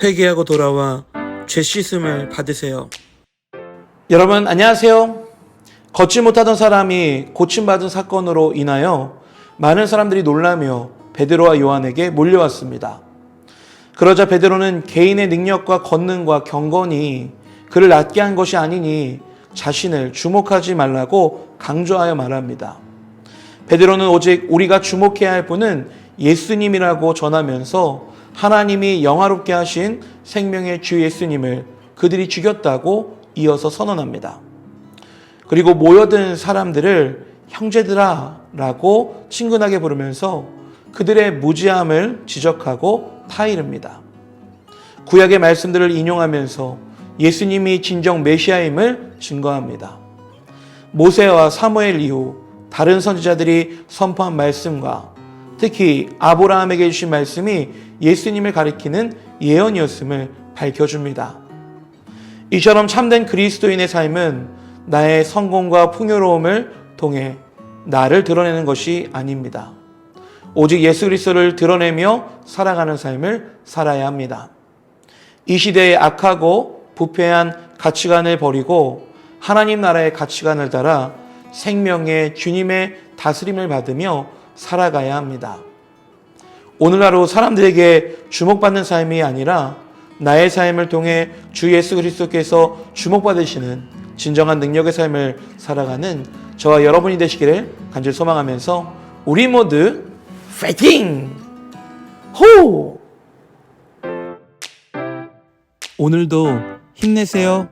회개하고 돌아와 죄 씻음을 받으세요. 여러분 안녕하세요. 걷지 못하던 사람이 고침받은 사건으로 인하여 많은 사람들이 놀라며 베드로와 요한에게 몰려왔습니다. 그러자 베드로는 개인의 능력과 권능과 경건이 그를 낫게 한 것이 아니니 자신을 주목하지 말라고 강조하여 말합니다. 베드로는 오직 우리가 주목해야 할 분은 예수님이라고 전하면서 하나님이 영화롭게 하신 생명의 주 예수님을 그들이 죽였다고 이어서 선언합니다. 그리고 모여든 사람들을 형제들아 라고 친근하게 부르면서 그들의 무지함을 지적하고 타이릅니다. 구약의 말씀들을 인용하면서 예수님이 진정 메시아임을 증거합니다. 모세와 사무엘 이후 다른 선지자들이 선포한 말씀과 특히 아브라함에게 주신 말씀이 예수님을 가리키는 예언이었음을 밝혀줍니다. 이처럼 참된 그리스도인의 삶은 나의 성공과 풍요로움을 통해 나를 드러내는 것이 아닙니다. 오직 예수 그리스도를 드러내며 살아가는 삶을 살아야 합니다. 이 시대의 악하고 부패한 가치관을 버리고 하나님 나라의 가치관을 따라 생명의 주님의 다스림을 받으며 살아가야 합니다. 오늘 하루 사람들에게 주목받는 삶이 아니라 나의 삶을 통해 주 예수 그리스도께서 주목받으시는 진정한 능력의 삶을 살아가는 저와 여러분이 되시기를 간절히 소망하면서 우리 모두 파이팅! 호! 오늘도 힘내세요.